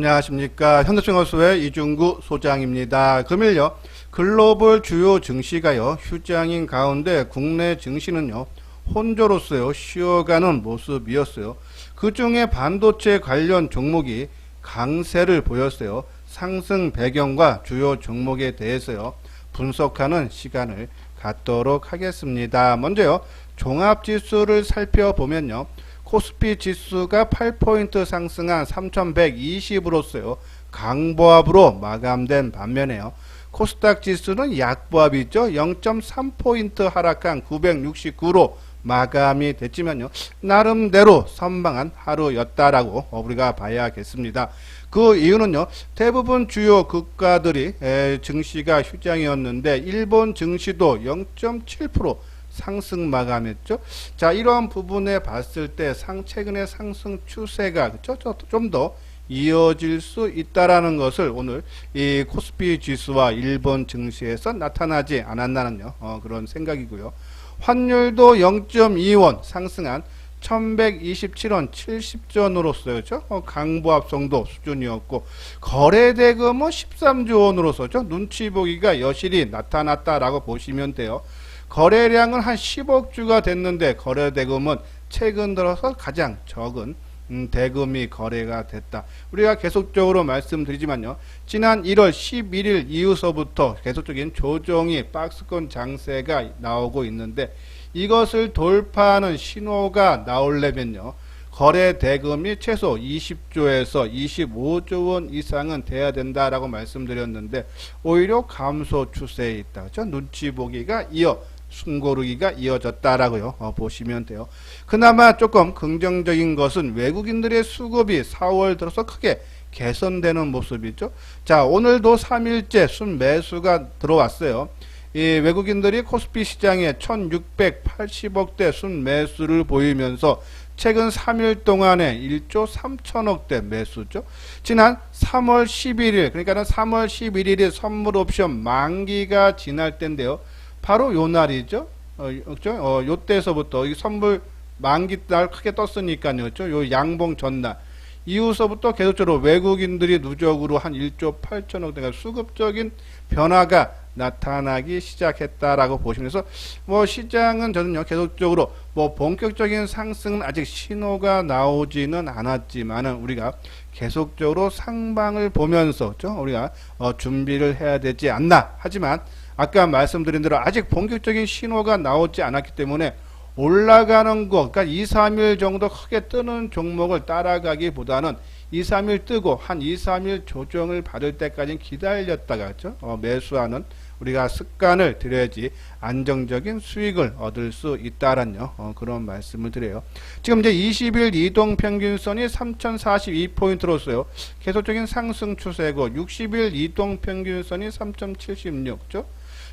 안녕하십니까. 현대증권소의 이중구 소장입니다. 금일요, 글로벌 주요 증시가요, 휴장인 가운데 국내 증시는요, 혼조로서요, 쉬어가는 모습이었어요. 그 중에 반도체 관련 종목이 강세를 보였어요. 상승 배경과 주요 종목에 대해서요, 분석하는 시간을 갖도록 하겠습니다. 먼저요, 종합지수를 살펴보면요, 코스피 지수가 8포인트 상승한 3120으로서요. 강보합으로 마감된 반면에요. 코스닥 지수는 약보합이죠. 0.3포인트 하락한 969로 마감이 됐지만요. 나름대로 선방한 하루였다라고 우리가 봐야겠습니다. 그 이유는요. 대부분 주요 국가들이 에, 증시가 휴장이었는데 일본 증시도 0.7% 상승 마감했죠. 자, 이러한 부분에 봤을 때 상, 최근의 상승 추세가, 그쵸? 좀더 이어질 수 있다라는 것을 오늘 이 코스피 지수와 일본 증시에서 나타나지 않았나는요, 어, 그런 생각이고요. 환율도 0.2원 상승한 1127원 70전으로서였죠. 어, 강보합성도 수준이었고 거래대금은 13조 원으로서죠. 눈치 보기가 여실히 나타났다라고 보시면 돼요. 거래량은 한 10억 주가 됐는데 거래 대금은 최근 들어서 가장 적은 음, 대금이 거래가 됐다. 우리가 계속적으로 말씀드리지만요. 지난 1월 11일 이후서부터 계속적인 조정이 박스권 장세가 나오고 있는데 이것을 돌파하는 신호가 나오려면요. 거래 대금이 최소 20조에서 25조 원 이상은 돼야 된다라고 말씀드렸는데 오히려 감소 추세에 있다. 죠 눈치 보기가 이어 숨고르기가 이어졌다라고요. 어, 보시면 돼요. 그나마 조금 긍정적인 것은 외국인들의 수급이 4월 들어서 크게 개선되는 모습이죠. 자, 오늘도 3일째 순매수가 들어왔어요. 이 외국인들이 코스피 시장에 1680억대 순매수를 보이면서 최근 3일 동안에 1조 3천억대 매수죠. 지난 3월 11일, 그러니까 는 3월 11일이 선물 옵션 만기가 지날 때인데요. 바로 요 날이죠. 어? 어, 요 때서부터 이 선물 만기 날 크게 떴으니까요. 그죠? 요 양봉 전날. 이후서부터 계속적으로 외국인들이 누적으로 한 1조 8천억 대가 수급적인 변화가 나타나기 시작했다라고 보시면서 뭐 시장은 저는요 계속적으로 뭐 본격적인 상승은 아직 신호가 나오지는 않았지만은 우리가 계속적으로 상방을 보면서 죠 우리가 어 준비를 해야 되지 않나 하지만 아까 말씀드린 대로 아직 본격적인 신호가 나오지 않았기 때문에 올라가는 것, 그러니까 2, 3일 정도 크게 뜨는 종목을 따라가기보다는 2, 3일 뜨고 한 2, 3일 조정을 받을 때까지 기다렸다가 죠 어, 매수하는 우리가 습관을 들여야지 안정적인 수익을 얻을 수 있다라는 어, 그런 말씀을 드려요. 지금 이제 20일 이동 평균선이 3042포인트로서요. 계속적인 상승 추세고 60일 이동 평균선이 3.76죠.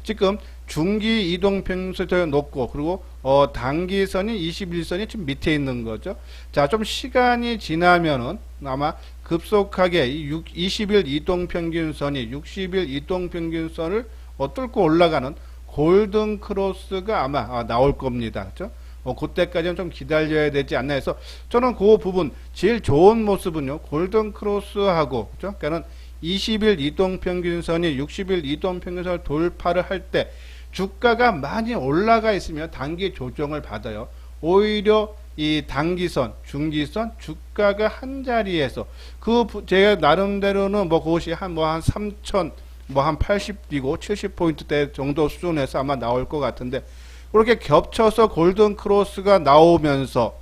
지금 중기 이동 평균선이 높고 그리고 어 단기선이 21선이 좀 밑에 있는 거죠. 자, 좀 시간이 지나면은 아마 급속하게 20일 이동 평균선이 60일 이동 평균선을 어, 뚫고 올라가는 골든 크로스가 아마 아, 나올 겁니다. 그죠? 어, 그때까지는 좀 기다려야 되지 않나 해서 저는 그 부분 제일 좋은 모습은요. 골든 크로스하고 그죠? 그러니까는 20일 이동평균선이 60일 이동평균선을 돌파를 할 때 주가가 많이 올라가 있으면 단기 조정을 받아요. 오히려 이 단기선, 중기선 주가가 한 자리에서 그 제가 나름대로는 뭐 그것이 한 뭐한 3천 뭐 한 80이고 70포인트대 정도 수준에서 아마 나올 것 같은데 그렇게 겹쳐서 골든 크로스가 나오면서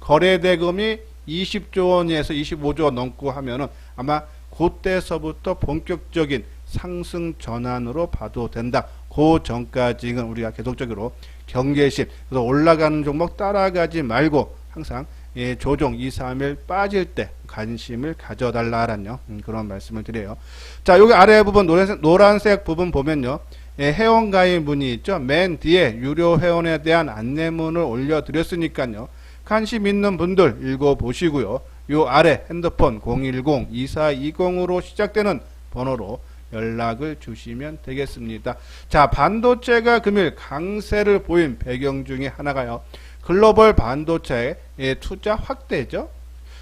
거래 대금이 20조 원에서 25조 원 넘고 하면은 아마 그때서부터 본격적인 상승 전환으로 봐도 된다. 그 전까지는 우리가 계속적으로 경계심, 그래서 올라가는 종목 따라가지 말고 항상 예, 조정 2, 3일 빠질 때 관심을 가져달라라는 음, 그런 말씀을 드려요. 자, 여기 아래 부분 노란색, 노란색 부분 보면요. 예, 회원 가입 문이 있죠. 맨 뒤에 유료 회원에 대한 안내문을 올려드렸으니까요. 관심 있는 분들 읽어보시고요. 요 아래 핸드폰 010-2420으로 시작되는 번호로 연락을 주시면 되겠습니다. 자, 반도체가 금일 강세를 보인 배경 중에 하나가요. 글로벌 반도체의 투자 확대죠.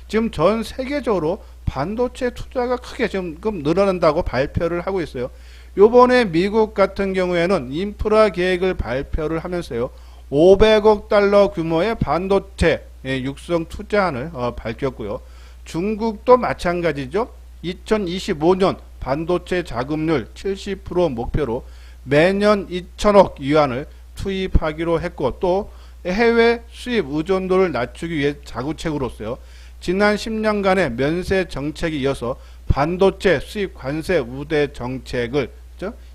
지금 전 세계적으로 반도체 투자가 크게 지금 늘어난다고 발표를 하고 있어요. 요번에 미국 같은 경우에는 인프라 계획을 발표를 하면서요. 500억 달러 규모의 반도체 예, 육성 투자안을 어, 밝혔고요. 중국도 마찬가지죠. 2025년 반도체 자금률 70% 목표로 매년 2천억 위안을 투입하기로 했고 또 해외 수입 의존도를 낮추기 위해 자구책으로서요. 지난 10년간의 면세 정책에 이어서 반도체 수입 관세 우대 정책을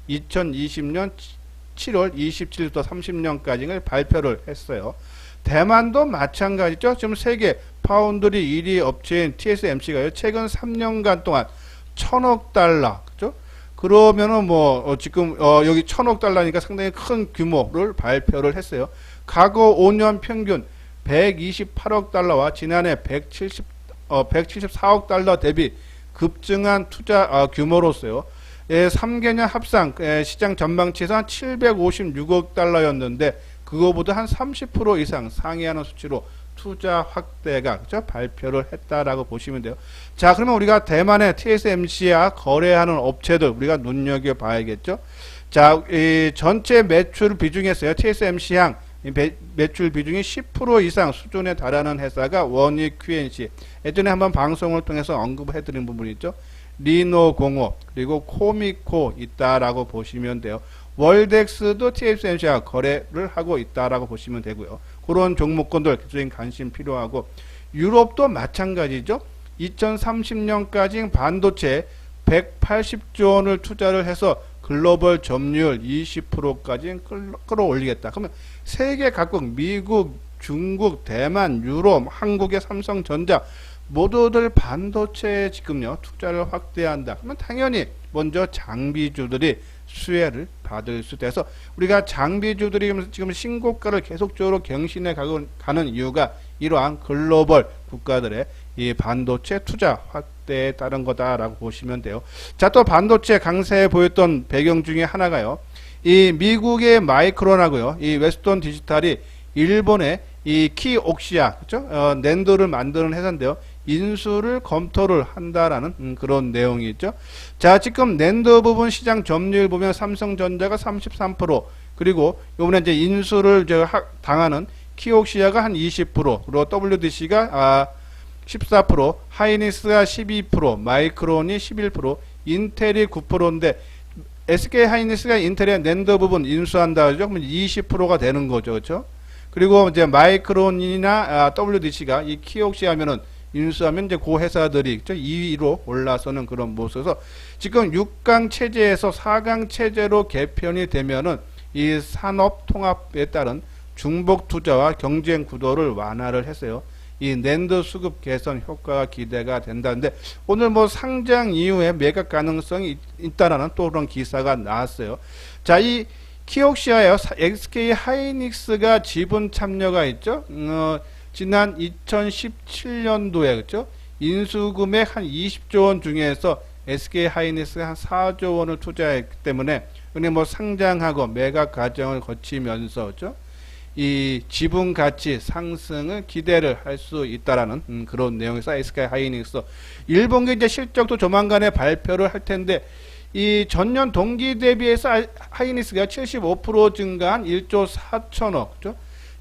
2020년 7월 27일부터 30년까지 를 발표를 했어요. 대만도 마찬가지죠. 지금 세계 파운드리 1위 업체인 TSMC가요. 최근 3년간 동안 천억 달러, 그죠? 그러면은 뭐 어, 지금 어, 여기 천억 달러니까 상당히 큰 규모를 발표를 했어요. 과거 5년 평균 128억 달러와 지난해 170 어, 174억 달러 대비 급증한 투자 어, 규모로서요. 예, 3개년 합상 예, 시장 전망치에서 한 756억 달러였는데 그거보다 한 30% 이상 상회하는 수치로 투자 확대가 그죠? 발표를 했다라고 보시면 돼요. 자, 그러면 우리가 대만의 TSMC와 거래하는 업체들 우리가 눈여겨 봐야겠죠. 자, 이 전체 매출 비중에서요. TSMC향 매출 비중이 10% 이상 수준에 달하는 회사가 원익 QNC. 예전에 한번 방송을 통해서 언급해 드린 부분이 있죠. 리노공업 그리고 코미코 있다라고 보시면 돼요. 월덱스도 TSMC와 거래를 하고 있다라고 보시면 되고요. 그런 종목군들 개인적인 관심 필요하고 유럽도 마찬가지죠. 2030년까지 반도체 180조 원을 투자를 해서 글로벌 점유율 20%까지 끌어올리겠다. 그러면 세계 각국 미국, 중국, 대만, 유럽, 한국의 삼성전자 모두들 반도체에 지금요 투자를 확대한다. 그러면 당연히 먼저 장비주들이 수혜를 받을 수 돼서 우리가 장비주들이 지금 신고가를 계속적으로 경신해 가는 이유가 이러한 글로벌 국가들의 이 반도체 투자 확대에 따른 거다라고 보시면 돼요. 자, 또 반도체 강세에 보였던 배경 중에 하나가요. 이 미국의 마이크론하고요. 이 웨스턴 디지털이 일본의 이 키옥시아, 그죠? 어, 낸드를 만드는 회사인데요. 인수를 검토를 한다라는 음, 그런 내용이 있죠. 자, 지금 낸드 부분 시장 점유율 보면 삼성전자가 33% 그리고 요번에 이제 인수를 저 당하는 키옥시아가 한 20%, 그리고 WDC가 아 14%, 하이닉스가 12%, 마이크론이 11%, 인텔이 9%인데 SK 하이닉스가 인텔의 낸드 부분 인수한다 하죠. 그러면 20%가 되는 거죠. 그렇죠? 그리고 이제 마이크론이나 아, WDC가 이 키옥시 하면은 인수하면 이제 그 회사들이 2위로 올라서는 그런 모습에서 지금 6강 체제에서 4강 체제로 개편이 되면은 이 산업 통합에 따른 중복 투자와 경쟁 구도를 완화를 했어요. 이 낸드 수급 개선 효과가 기대가 된다는데 오늘 뭐 상장 이후에 매각 가능성이 있다라는 또 그런 기사가 나왔어요. 자, 이 키옥시아요. SK 하이닉스가 지분 참여가 있죠. 어, 지난 2017년도에 그죠? 인수금액 한 20조 원 중에서 SK 하이닉스가 한 4조 원을 투자했기 때문에 은행 뭐 상장하고 매각 과정을 거치면서 그죠? 이 지분 가치 상승을 기대를 할 수 있다라는 음, 그런 내용에서 SK 하이닉스 일본계 이제 실적도 조만간에 발표를 할 텐데 이 전년 동기 대비해서 하이닉스가 75% 증가한 1조 4천억 그죠?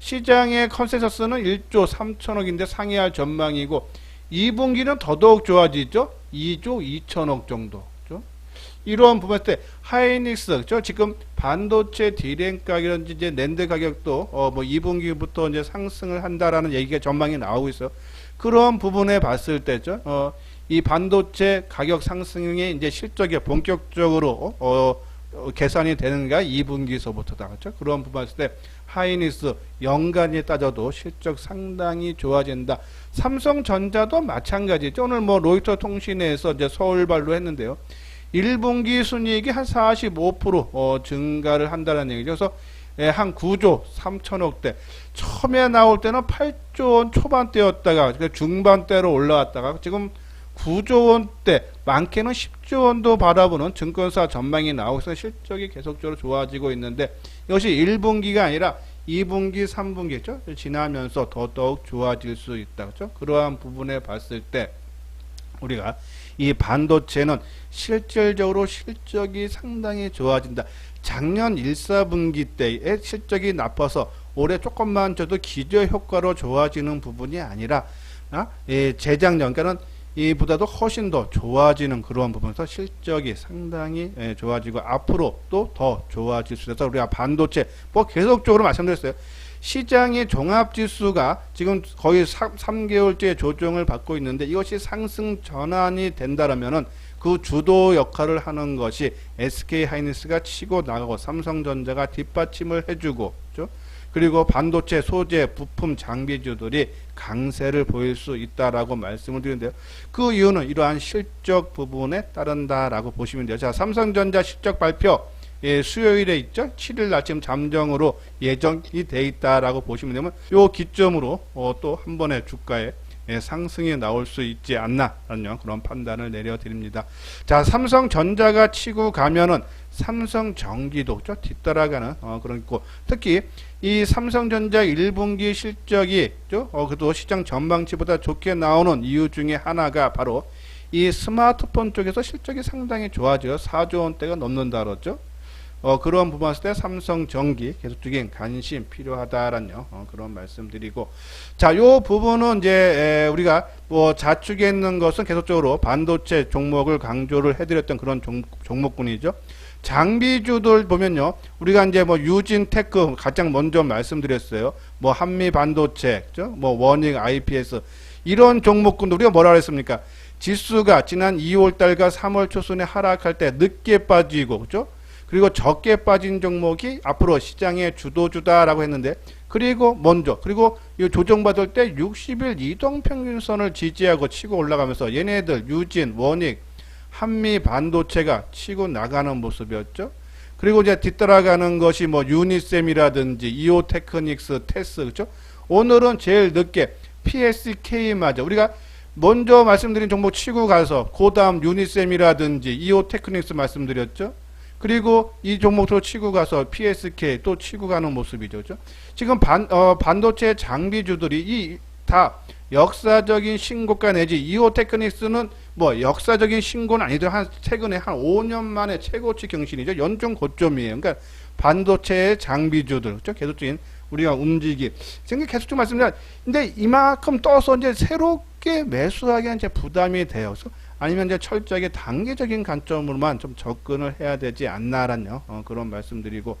시장의 컨센서스는 1조 3천억인데 상회할 전망이고 2분기는 더더욱 좋아지죠. 2조 2천억 정도. 그죠? 이러한 부분 때 하이닉스 그죠? 지금 반도체 디램 가격이라든지 이제 랜드 가격도 어 뭐 2분기부터 이제 상승을 한다라는 얘기가 전망이 나오고 있어요. 그런 부분에 봤을 때죠. 어, 이 반도체 가격 상승의 이제 실적이 본격적으로 어, 어, 계산이 되는가 2분기서부터다 그렇죠? 그런 부분 봤을 때 하이닉스 연간에 따져도 실적 상당히 좋아진다. 삼성전자도 마찬가지죠. 오늘 뭐 로이터 통신에서 이제 서울발로 했는데요. 1분기 순이익이 한 45% 어, 증가를 한다는 얘기죠. 그래서 예, 한 9조 3천억대. 처음에 나올 때는 8조 원 초반대였다가 그러니까 중반대로 올라왔다가 지금 9조 원대 많게는 10조 원도 바라보는 증권사 전망이 나오면서 실적이 계속적으로 좋아지고 있는데 이것이 1분기가 아니라 2분기, 3분기죠. 지나면서 더더욱 좋아질 수 있다. 그죠? 그러한 부분에 봤을 때 우리가 이 반도체는 실질적으로 실적이 상당히 좋아진다. 작년 1사분기 때의 실적이 나빠서 올해 조금만 줘도 기저 효과로 좋아지는 부분이 아니라 아, 예, 재작년 그러니까는 이보다도 훨씬 더 좋아지는 그런 부분에서 실적이 상당히 예, 좋아지고 앞으로 또 더 좋아질 수 있어서 우리가 반도체 뭐 계속적으로 말씀드렸어요. 시장의 종합지수가 지금 거의 3, 개월째 조정을 받고 있는데 이것이 상승 전환이 된다라면은 그 주도 역할을 하는 것이 SK 하이닉스가 치고 나가고 삼성전자가 뒷받침을 해주고 그죠? 그리고 반도체 소재 부품 장비주들이 강세를 보일 수 있다라고 말씀을 드리는데요. 그 이유는 이러한 실적 부분에 따른다라고 보시면 돼요. 자, 삼성전자 실적 발표 예, 수요일에 있죠. 7일 날 지금 잠정으로 예정이 돼 있다라고 보시면 되면 요 기점으로 어, 또 한 번의 주가에 예, 상승이 나올 수 있지 않나라는 그런 판단을 내려드립니다. 자, 삼성전자가 치고 가면은 삼성전기도 죠 뒤따라가는 어, 그런 있고 특히 이 삼성전자 1분기 실적이 죠 어, 그래도 시장 전망치보다 좋게 나오는 이유 중에 하나가 바로 이 스마트폰 쪽에서 실적이 상당히 좋아져요. 4조 원대가 넘는다 그랬죠. 어, 그런 부분 봤을 때 삼성 전기 계속적인 관심 필요하다라는 어, 그런 말씀드리고 자, 요 부분은 이제 에, 우리가 뭐 자축에 있는 것은 계속적으로 반도체 종목을 강조를 해드렸던 그런 종, 종목군이죠. 장비주들 보면요, 우리가 이제 뭐 유진테크 가장 먼저 말씀드렸어요. 뭐 한미 반도체, 그죠? 뭐 원익, IPS 이런 종목군들 우리가 뭐라 그랬습니까? 지수가 지난 2월 달과 3월 초순에 하락할 때 늦게 빠지고, 그죠? 그리고 적게 빠진 종목이 앞으로 시장의 주도주다라고 했는데 그리고 먼저 그리고 이 조정받을 때 60일 이동평균선을 지지하고 치고 올라가면서 얘네들 유진, 원익, 한미 반도체가 치고 나가는 모습이었죠. 그리고 이제 뒤따라가는 것이 뭐 유니셈이라든지 이오테크닉스, 테스 그렇죠? 오늘은 제일 늦게 PSK마저 우리가 먼저 말씀드린 종목 치고 가서 그다음 유니셈이라든지 이오테크닉스 말씀드렸죠. 그리고 이 종목도 치고 가서 PSK 또 치고 가는 모습이죠. 그죠? 지금 반, 어, 반도체 장비주들이 이 다 역사적인 신고가 내지 이오테크닉스는 뭐 역사적인 신고는 아니더라도 한 최근에 한 5년 만에 최고치 경신이죠. 연중 고점이에요. 그러니까 반도체의 장비주들 그죠? 계속적인 우리가 움직이 지금 계속 좀 말씀드려. 근데 이만큼 떠서 이제 새롭게 매수하기엔 이제 부담이. 그래서 아니면 이제 철저하게 단계적인 관점으로만 좀 접근을 해야 되지 않나라는 어, 그런 말씀드리고.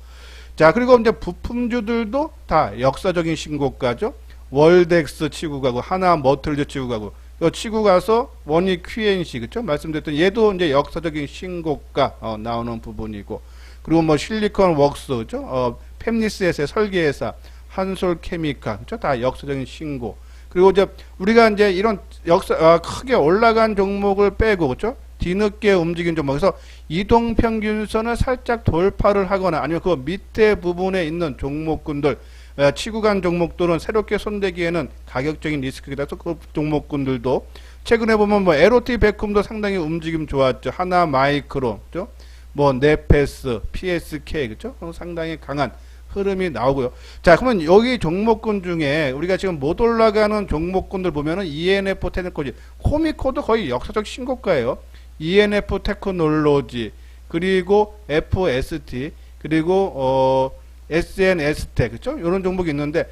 자 그리고 이제 부품주들도 다 역사적인 신고가죠. 월덱스 치고 가고 하나 머틀즈 치고 가고. 요 치고 가서 원익 QNC 그죠 말씀드렸던 얘도 이제 역사적인 신고가 어, 나오는 부분이고. 그리고 뭐 실리콘 웍스 그죠 어, 팹리스에서의 설계회사 한솔 케미카 그죠 다 역사적인 신고 그리고 이제 우리가 이제 이런 역사 아, 크게 올라간 종목을 빼고 그죠 뒤늦게 움직인 종목 그래서 이동 평균선을 살짝 돌파를 하거나 아니면 그 밑에 부분에 있는 종목군들 에, 치고 간 종목들은 새롭게 손대기에는 가격적인 리스크가 있어서 그 종목군들도 최근에 보면 뭐 LOT 베쿰도 상당히 움직임 좋았죠. 하나 마이크로, 그죠? 뭐 네페스, PSK, 그죠? 어, 상당히 강한 흐름이 나오고요. 자, 그러면 여기 종목군 중에 우리가 지금 못 올라가는 종목군들 보면은 ENF 테크놀로지, 코미코도 거의 역사적 신고가예요. ENF 테크놀로지, 그리고 FST, 그리고 어 SNS텍, 그죠? 이런 종목이 있는데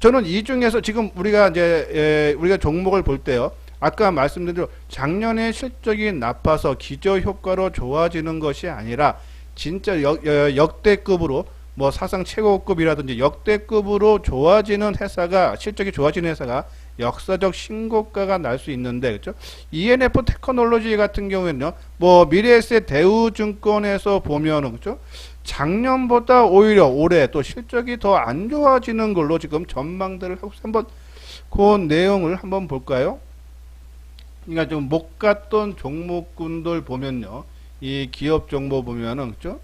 저는 이 중에서 지금 우리가 이제 에, 우리가 종목을 볼 때요. 아까 말씀드린 대로 작년에 실적이 나빠서 기저 효과로 좋아지는 것이 아니라 진짜 역, 어, 역대급으로 뭐 사상 최고급이라든지 역대급으로 좋아지는 회사가 실적이 좋아지는 회사가 역사적 신고가가 날 수 있는데 그렇죠? ENF 테크놀로지 같은 경우에는요. 뭐 미래에셋 대우증권에서 보면은 그렇죠? 작년보다 오히려 올해 또 실적이 더 안 좋아지는 걸로 지금 전망들을 하고. 한번 그 내용을 한번 볼까요? 그러니까 좀 못 갔던 종목군들 보면요. 이 기업 정보 보면은 그죠?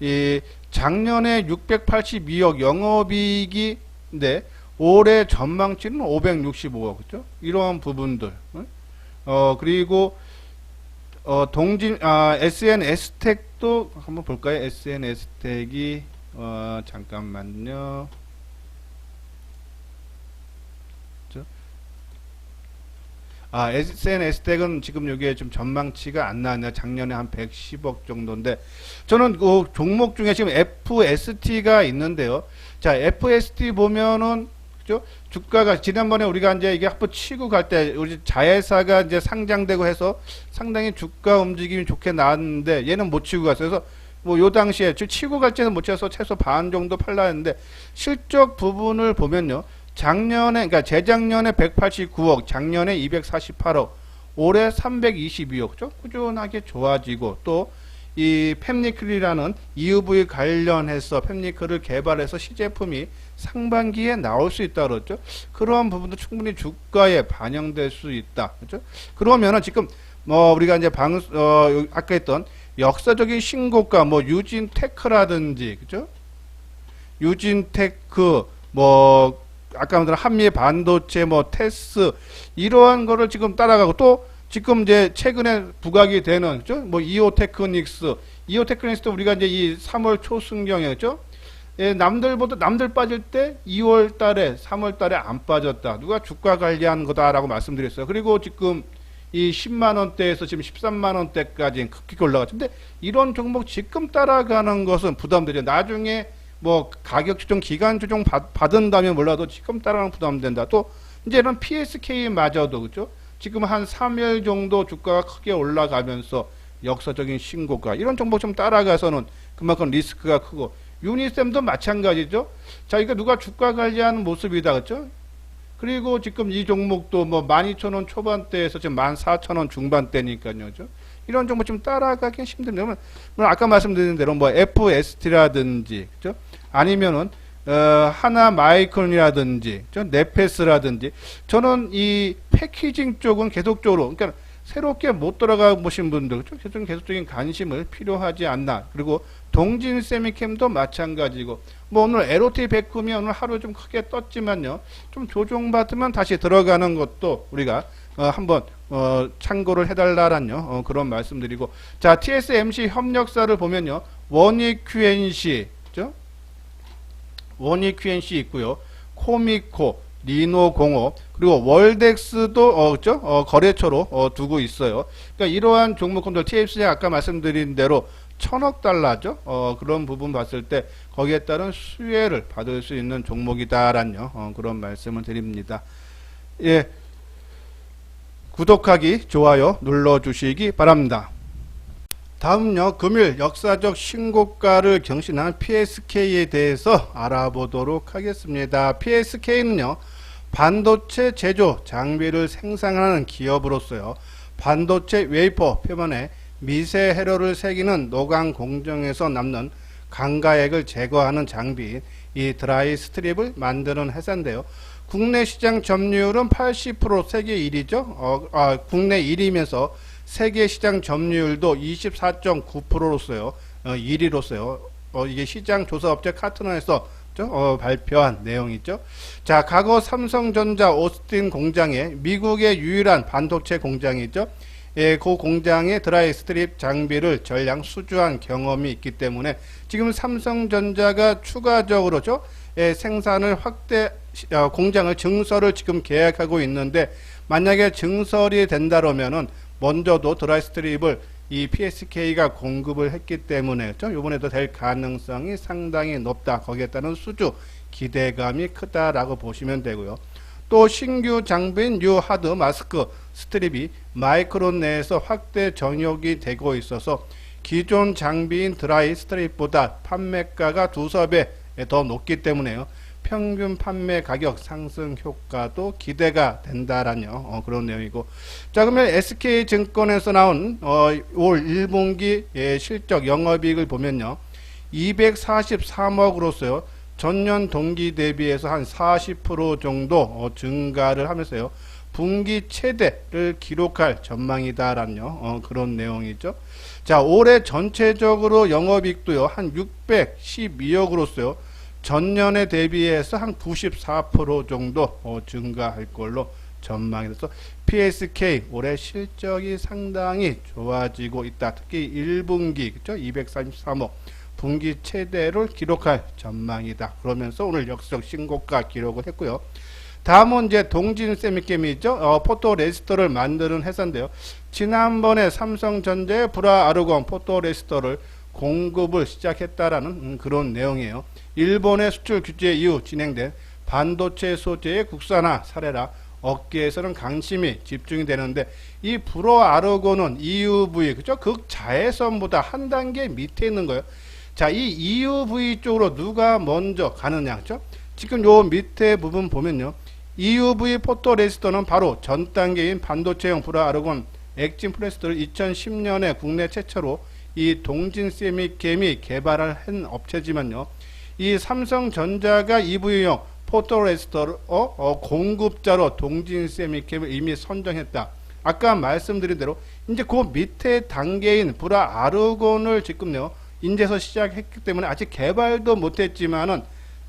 이 작년에 682억 영업이익인데 올해 전망치는 565억 그죠? 이러한 부분들. 어 그리고 어 동진 아 SNS텍도 한번 볼까요? SNS텍이 어 잠깐만요. 아, SNS덱은 지금 여기에 좀 전망치가 안 나왔네요. 작년에 한 110억 정도인데 저는 그 종목 중에 지금 FST가 있는데요. 자, FST 보면은 그죠? 주가가 지난번에 우리가 이제 이게 한번 치고 갈 때 우리 자회사가 이제 상장되고 해서 상당히 주가 움직임이 좋게 나왔는데 얘는 못 치고 갔어요. 그래서 뭐 요 당시에 즉 치고 갈 때는 못 쳐서 최소 반 정도 팔라 했는데 실적 부분을 보면요. 작년에 그러니까 재작년에 189억, 작년에 248억, 올해 322억죠. 꾸준하게 좋아지고 또 이 펩니클이라는 EUV 관련해서 펩니클을 개발해서 시제품이 상반기에 나올 수 있다 그랬죠. 그러한 부분도 충분히 주가에 반영될 수 있다. 그렇죠? 그러면은 지금 뭐 우리가 이제 방 어, 아까 했던 역사적인 신고가 뭐 유진테크라든지 그죠? 유진테크 뭐 아까 말한 한미 반도체 뭐 테스 이러한 거를 지금 따라가고 또 지금 이제 최근에 부각이 되는 그죠? 뭐 이오테크닉스 이오테크닉스도 우리가 이제 이 3월 초순경이었죠? 예, 남들보다 남들 빠질 때 2월 달에 3월 달에 안 빠졌다. 누가 주가 관리한 거다라고 말씀드렸어요. 그리고 지금 이 10만 원대에서 지금 13만 원대까지 급격히 올라갔죠. 근데 이런 종목 지금 따라가는 것은 부담되죠. 나중에 뭐 가격 조정 기간 조정 받, 받은다면 몰라도 지금 따라가는 부담된다. 또 이제는 PSK마저도 그죠? 지금 한 3일 정도 주가가 크게 올라가면서 역사적인 신고가 이런 종목 좀 따라가서는 그만큼 리스크가 크고 유니셈도 마찬가지죠. 자, 이거 누가 주가 관리하는 모습이다. 그죠? 그리고 지금 이 종목도 뭐 12,000원 초반대에서 지금 14,000원 중반대니까요. 그죠? 이런 종목 좀 따라가기 힘들면 뭐 아까 말씀드린 대로 뭐 FST라든지 그죠? 아니면은 어, 하나 마이크론이라든지 저 네페스라든지 저는 이 패키징 쪽은 계속적으로 그러니까 새롭게 못 돌아가 보신 분들 그죠? 계속적인 관심을 필요하지 않나 그리고 동진 세미캠도 마찬가지고 뭐 오늘 LOT 백금이 오늘 하루 좀 크게 떴지만요 좀 조정받으면 다시 들어가는 것도 우리가 어, 한번 어, 참고를 해달라란요 어, 그런 말씀드리고 자 TSMC 협력사를 보면요 원익 QNC 그죠? 원익 QNC 있고요 코미코 리노공업 그리고 월덱스도 어, 그죠? 어, 거래처로 어, 두고 있어요. 그러니까 이러한 종목군들 TFC 아까 말씀드린 대로 천억 달러죠. 어, 그런 부분 봤을 때 거기에 따른 수혜를 받을 수 있는 종목이다란요. 어, 그런 말씀을 드립니다. 예. 구독하기, 좋아요 눌러주시기 바랍니다. 다음요 금일 역사적 신고가를 경신한 PSK에 대해서 알아보도록 하겠습니다. PSK는요 반도체 제조 장비를 생산하는 기업으로서요 반도체 웨이퍼 표면에 미세 회로를 새기는 노광 공정에서 남는 강가액을 제거하는 장비인 이 드라이 스트립을 만드는 회사인데요. 국내 시장 점유율은 80% 세계 1위죠. 어, 아, 국내 1위면서 세계 시장 점유율도 24.9%로서요. 어, 1위로서요. 어, 이게 시장 조사 업체 카트너에서 어, 발표한 내용이죠. 자, 과거 삼성전자 오스틴 공장에 미국의 유일한 반도체 공장이죠. 예, 그 공장에 드라이 스트립 장비를 전량 수주한 경험이 있기 때문에 지금 삼성전자가 추가적으로죠. 예, 생산을 확대 어, 공장을 증설을 지금 계약하고 있는데 만약에 증설이 된다면은 먼저도 드라이 스트립을 이 PSK가 공급을 했기 때문에 죠 이번에도 될 가능성이 상당히 높다. 거기에 따른 수주 기대감이 크다라고 보시면 되고요. 또 신규 장비인 뉴 하드 마스크 스트립이 마이크론 내에서 확대 전역이 되고 있어서 기존 장비인 드라이 스트립보다 판매가가 두서 배 더 높기 때문에요. 평균 판매 가격 상승 효과도 기대가 된다라는 어, 그런 내용이고. 자 그러면 SK증권에서 나온 어, 올 1분기 예, 실적 영업이익을 보면요. 243억으로서요. 전년 동기 대비해서 한 40% 정도 어, 증가를 하면서요. 분기 최대를 기록할 전망이다라는 어, 그런 내용이죠. 자 올해 전체적으로 영업이익도요. 한 612억으로서요 전년에 대비해서 한 94% 정도 어, 증가할 걸로 전망이 돼서 PSK 올해 실적이 상당히 좋아지고 있다. 특히 1분기 그죠? 233억 분기 최대를 기록할 전망이다. 그러면서 오늘 역적 신고가 기록을 했고요. 다음은 이제 동진 세미케미죠. 어, 포토레스터를 만드는 회사인데요. 지난번에 삼성전자의 브라 아르곤 포토레스터를 공급을 시작했다라는 음, 그런 내용이에요. 일본의 수출 규제 이후 진행된 반도체 소재의 국산화 사례라 업계에서는 관심이 집중이 되는데 이 불어 아르곤은 EUV 그죠? 극자외선보다 한 단계 밑에 있는 거예요. 자, 이 EUV 쪽으로 누가 먼저 가느냐, 그죠? 지금 요 밑에 부분 보면요. EUV 포토레스터는 바로 전 단계인 반도체형 불어 아르곤 액진 프레스터를 2010년에 국내 최초로 이 동진 세미캠이 개발을 한 업체지만요. 이 삼성전자가 EV용 포토레스터 어, 어, 공급자로 동진 세미캠을 이미 선정했다. 아까 말씀드린 대로 이제 그 밑에 단계인 브라 아르곤을 지금요 인제서 시작했기 때문에 아직 개발도 못했지만은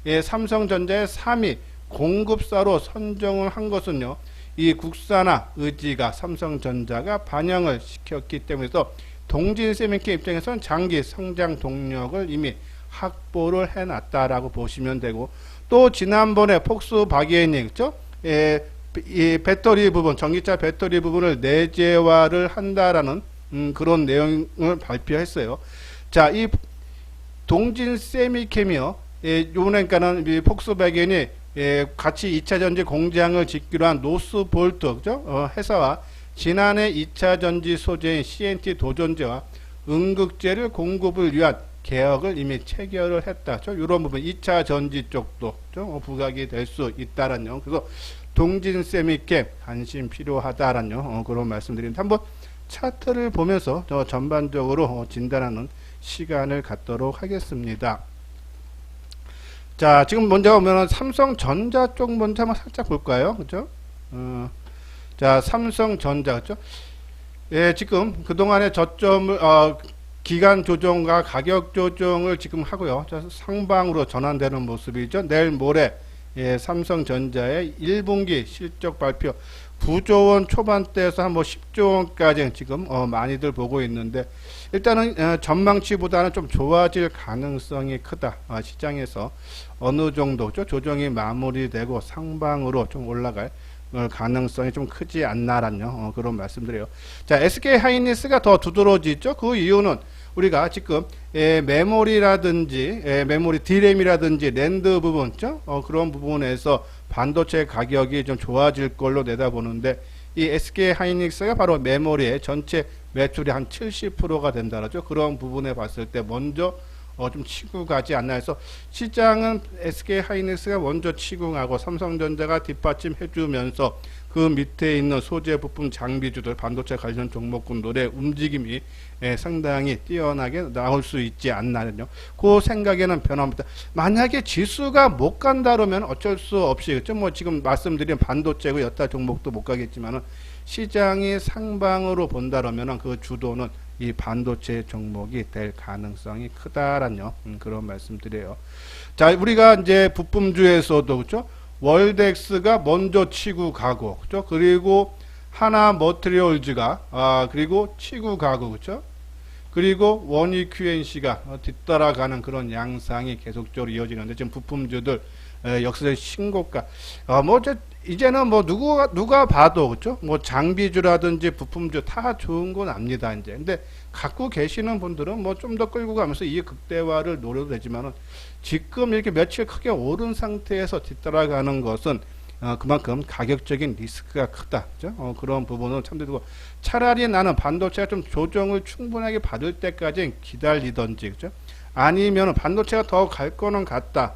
예, 삼성전자의 3위 공급사로 선정을 한 것은요 이 국산화 의지가 삼성전자가 반영을 시켰기 때문에서 동진 세미케 입장에서는 장기 성장 동력을 이미 확보를 해놨다라고 보시면 되고 또 지난번에 폭스바겐이 그죠? 예, 이 배터리 부분, 전기차 배터리 부분을 내재화를 한다라는 음, 그런 내용을 발표했어요. 자, 이 동진 세미캠이요. 예, 요번에니까는 이 폭스바겐이 예, 같이 2차 전지 공장을 짓기로 한 노스볼트 그죠? 어, 회사와 지난해 2차 전지 소재인 CNT 도전제와 응급제를 공급을 위한 개혁을 이미 체결을 했다. 저 이런 부분 2차 전지 쪽도 좀 어, 부각이 될 수 있다라는 그래서 동진쌤 있게 관심 필요하다라는 어, 그런 말씀드립니다. 한번 차트를 보면서 저 전반적으로 어, 진단하는 시간을 갖도록 하겠습니다. 자, 지금 먼저 보면 삼성전자 쪽 먼저 한번 살짝 볼까요? 그죠? 어, 자, 삼성전자, 그죠? 예, 지금 그동안에 저점을, 어, 기간 조정과 가격 조정을 지금 하고요. 자, 상방으로 전환되는 모습이죠. 내일 모레 예, 삼성전자의 1분기 실적 발표 9조 원 초반대에서 한뭐 10조 원까지 지금 어, 많이들 보고 있는데 일단은 어, 전망치보다는 좀 좋아질 가능성이 크다. 아, 시장에서 어느 정도죠 조정이 마무리되고 상방으로 좀 올라갈 어, 가능성이 좀 크지 않나라는 어, 그런 말씀드려요. 자, SK 하이닉스가 더 두드러지죠. 그 이유는 우리가 지금 에, 메모리라든지 에, 메모리 디램이라든지 랜드 부분 죠 어, 그런 부분에서 반도체 가격이 좀 좋아질 걸로 내다보는데 이 SK 하이닉스가 바로 메모리의 전체 매출이 한 70%가 된다라죠. 그런 부분에 봤을 때 먼저 어, 좀 치고 가지 않나 해서 시장은 SK 하이닉스가 먼저 치고 가고 삼성전자가 뒷받침해 주면서 그 밑에 있는 소재 부품 장비주들 반도체 관련 종목군들의 움직임이 예, 상당히 뛰어나게 나올 수 있지 않나요? 그 생각에는 변합니다. 만약에 지수가 못 간다 그러면 어쩔 수 없이 그죠? 뭐 지금 말씀드린 반도체고 여타 종목도 못 가겠지만은 시장이 상방으로 본다 그러면은 그 주도는 이 반도체 종목이 될 가능성이 크다라는 음, 그런 말씀드려요. 자, 우리가 이제 부품주에서도 그죠? 월덱스가 먼저 치고 가고 그죠? 그리고 하나 머트리얼즈가 아 그리고 치고 가고 그죠? 그리고 원이 QNC가 어, 뒤따라가는 그런 양상이 계속적으로 이어지는데 지금 부품주들 에, 역사의 신고가 어, 뭐 이제는 뭐 누가 누가 봐도 그죠? 뭐 장비주라든지 부품주 다 좋은 건 압니다 이제. 근데 갖고 계시는 분들은 뭐 좀 더 끌고 가면서 이 극대화를 노려도 되지만은 지금 이렇게 며칠 크게 오른 상태에서 뒤따라가는 것은 어, 그만큼 가격적인 리스크가 크다. 그죠? 어, 그런 부분은 참되고 차라리 나는 반도체가 좀 조정을 충분하게 받을 때까지 기다리던지, 그죠? 아니면 반도체가 더 갈 거는 같다.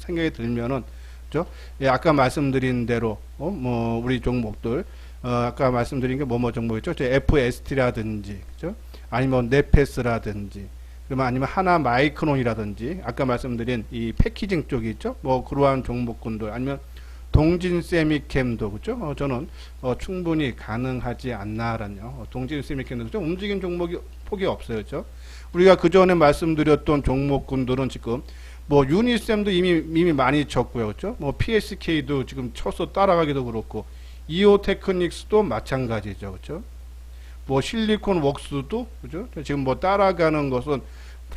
생각이 들면은, 그죠? 예, 아까 말씀드린 대로, 어, 뭐, 우리 종목들, 어, 아까 말씀드린 게 뭐뭐 종목이죠? FST라든지, 그죠? 아니면 네페스라든지, 그러면 아니면 하나 마이크론이라든지, 아까 말씀드린 이 패키징 쪽이 있죠? 뭐, 그러한 종목군들, 아니면 동진 세미캠도 그죠? 어, 저는 어, 충분히 가능하지 않나라뇨. 어, 동진 세미캠도 좀 움직임 종목이 폭이 없어요, 그죠? 우리가 그 전에 말씀드렸던 종목군들은 지금 뭐 유니셈도 이미 이미 많이 쳤고요, 그죠? 뭐 PSK도 지금 쳐서 따라가기도 그렇고 이오 테크닉스도 마찬가지죠, 그죠? 뭐 실리콘 웍스도 그죠? 지금 뭐 따라가는 것은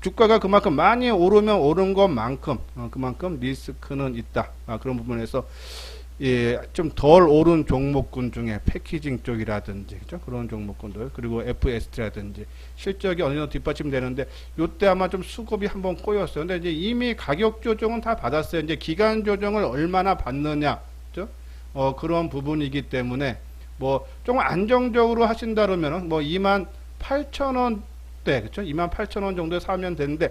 주가가 그만큼 많이 오르면 오른 것만큼 어, 그만큼 리스크는 있다. 아, 그런 부분에서 예, 좀 덜 오른 종목군 중에 패키징 쪽이라든지 그죠? 그런 종목군들 그리고 FST라든지 실적이 어느 정도 뒷받침되는데 요때 아마 좀 수급이 한번 꼬였어요. 근데 이제 이미 가격 조정은 다 받았어요. 이제 기간 조정을 얼마나 받느냐, 그죠? 어, 그런 부분이기 때문에 뭐좀 안정적으로 하신다 그러면은 뭐 2만 8천 원대 그죠? 2만 8천 원 정도에 사면 되는데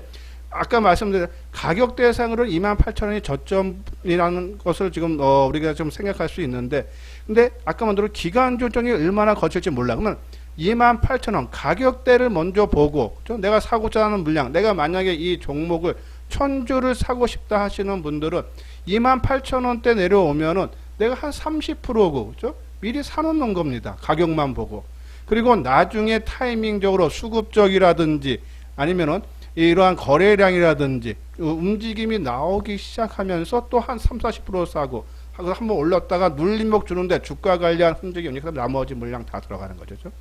아까 말씀드린 가격 대상으로 2만 8천 원이 저점이라는 것을 지금 어, 우리가 좀 생각할 수 있는데 근데 아까 말대로 기간 조정이 얼마나 거칠지 몰라. 그러면 2만 8천 원 가격대를 먼저 보고 그죠? 내가 사고자 하는 물량 내가 만약에 이 종목을 천주를 사고 싶다 하시는 분들은 2만 8천 원대 내려오면은 내가 한 30%고 그죠? 미리 사놓는 겁니다. 가격만 보고. 그리고 나중에 타이밍적으로 수급적이라든지 아니면은 이러한 거래량이라든지 움직임이 나오기 시작하면서 또 한 3, 40% 싸고 한번 올렸다가 눌림목 주는데 주가 관련 흔적이 없으니까 나머지 물량 다 들어가는 거죠. 그죠?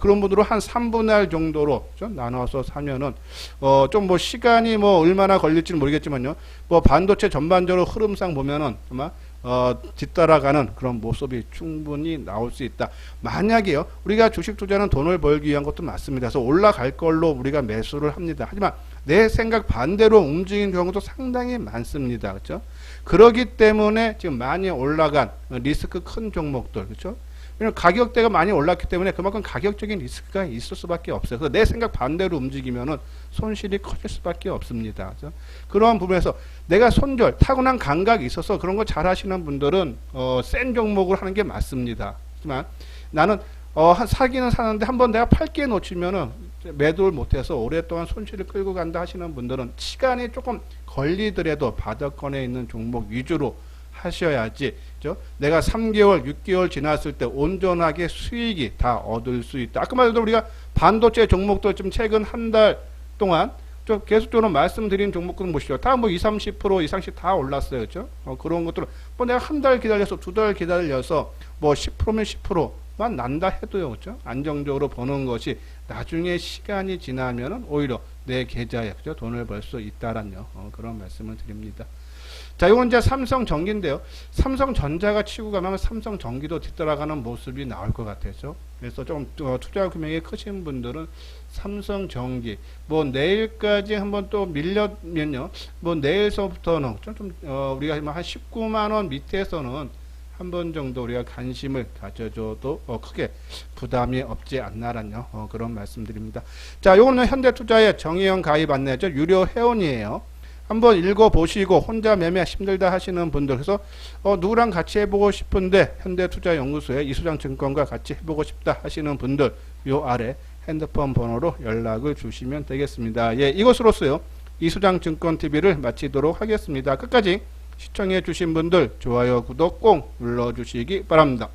그런 분들은 한 3분의 1 정도로 좀 나눠서 사면은 어 좀 뭐 시간이 뭐 얼마나 걸릴지는 모르겠지만요. 뭐 반도체 전반적으로 흐름상 보면은 아마 어 뒤따라가는 그런 모습이 충분히 나올 수 있다. 만약에요. 우리가 주식 투자는 돈을 벌기 위한 것도 맞습니다. 그래서 올라갈 걸로 우리가 매수를 합니다. 하지만 내 생각 반대로 움직이는 경우도 상당히 많습니다. 그렇죠? 그러기 때문에 지금 많이 올라간 리스크 큰 종목들 그렇죠? 왜냐면 가격대가 많이 올랐기 때문에 그만큼 가격적인 리스크가 있을 수밖에 없어요. 그래서 내 생각 반대로 움직이면은 손실이 커질 수밖에 없습니다. 그죠? 그러한 부분에서 내가 손절, 타고난 감각이 있어서 그런 거 잘하시는 분들은 어, 센 종목을 하는 게 맞습니다. 하지만 나는 어, 한 사기는 사는데 한 번 내가 팔기에 놓치면은 매도를 못해서 오랫동안 손실을 끌고 간다 하시는 분들은 시간이 조금 걸리더라도 바닥권에 있는 종목 위주로 하셔야지 그죠? 내가 3개월, 6개월 지났을 때 온전하게 수익이 다 얻을 수 있다. 아까 말해도 우리가 반도체 종목도 좀 최근 한 달 동안 좀 계속적으로 말씀드린 종목들은 보시죠. 다 뭐 20, 30% 이상씩 다 올랐어요. 그죠? 어, 그런 것들은 뭐 내가 한 달 기다려서 두 달 기다려서 뭐 10%면 10%만 난다 해도요. 그죠? 안정적으로 버는 것이 나중에 시간이 지나면은 오히려 내 계좌에 그죠? 돈을 벌 수 있다라는 어, 그런 말씀을 드립니다. 자, 이건 이제 삼성전기인데요. 삼성전자가 치고 가면 삼성전기도 뒤따라가는 모습이 나올 것 같아서 그래서 좀 어, 투자 금액이 크신 분들은 삼성전기 뭐 내일까지 한번 또 밀려면요. 뭐 내일서부터는 좀, 좀 어, 우리가 한 19만 원 밑에서는 한 번 정도 우리가 관심을 가져줘도 어, 크게 부담이 없지 않나라는 어, 그런 말씀드립니다. 자, 요거는 현대투자의 정의형 가입 안내죠. 유료 회원이에요. 한번 읽어보시고 혼자 매매 힘들다 하시는 분들 그래서 어, 누구랑 같이 해보고 싶은데 현대투자연구소의 이수장 증권과 같이 해보고 싶다 하시는 분들 요 아래 핸드폰 번호로 연락을 주시면 되겠습니다. 예, 이것으로서요 이수장 증권 TV를 마치도록 하겠습니다. 끝까지 시청해 주신 분들 좋아요 구독 꼭 눌러주시기 바랍니다.